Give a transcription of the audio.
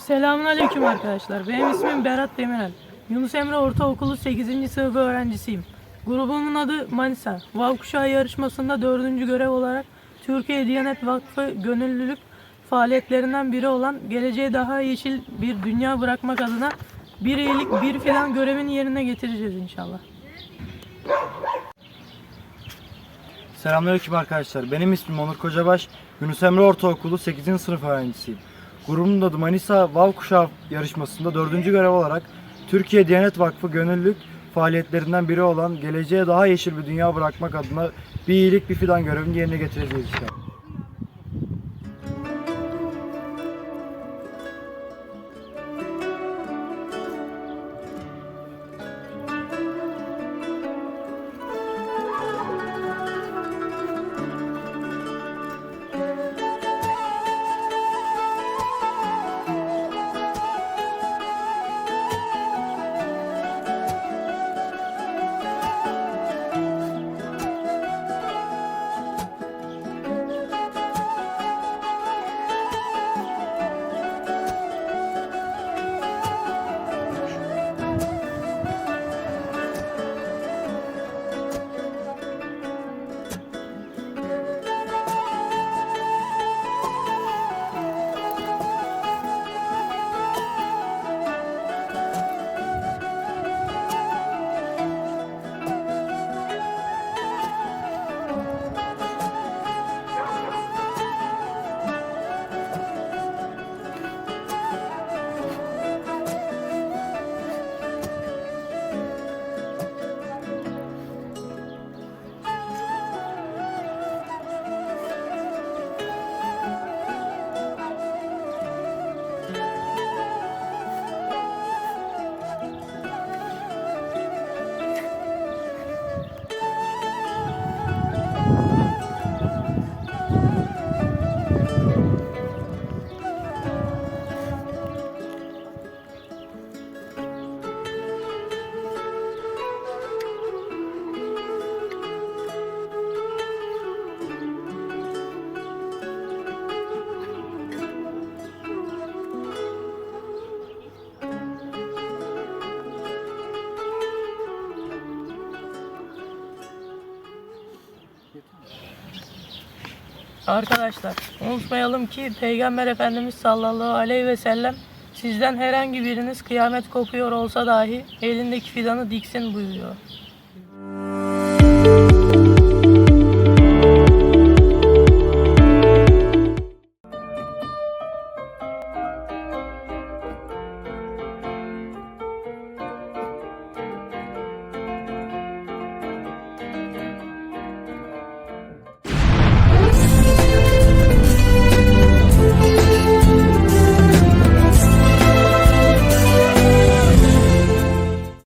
Selamünaleyküm arkadaşlar. Benim ismim Berat Demirel. Yunus Emre Ortaokulu 8. sınıf öğrencisiyim. Grubumun adı Manisa. Vav yarışmasında dördüncü görev olarak Türkiye Diyanet Vakfı gönüllülük faaliyetlerinden biri olan geleceğe daha yeşil bir dünya bırakmak adına bir iyilik bir filan görevini yerine getireceğiz inşallah. Selamünaleyküm arkadaşlar. Benim ismim Onur Kocabaş. Yunus Emre Ortaokulu 8. sınıf öğrencisiyim. Grubumun adı Manisa Vav Kuşağı yarışmasında 4. görev olarak Türkiye Diyanet Vakfı gönüllülük faaliyetlerinden biri olan geleceğe daha yeşil bir dünya bırakmak adına bir iyilik bir fidan görevini yerine getireceğiz inşallah. Arkadaşlar unutmayalım ki Peygamber Efendimiz sallallahu aleyhi ve sellem sizden herhangi biriniz kıyamet kopuyor olsa dahi elindeki fidanı diksin buyuruyor.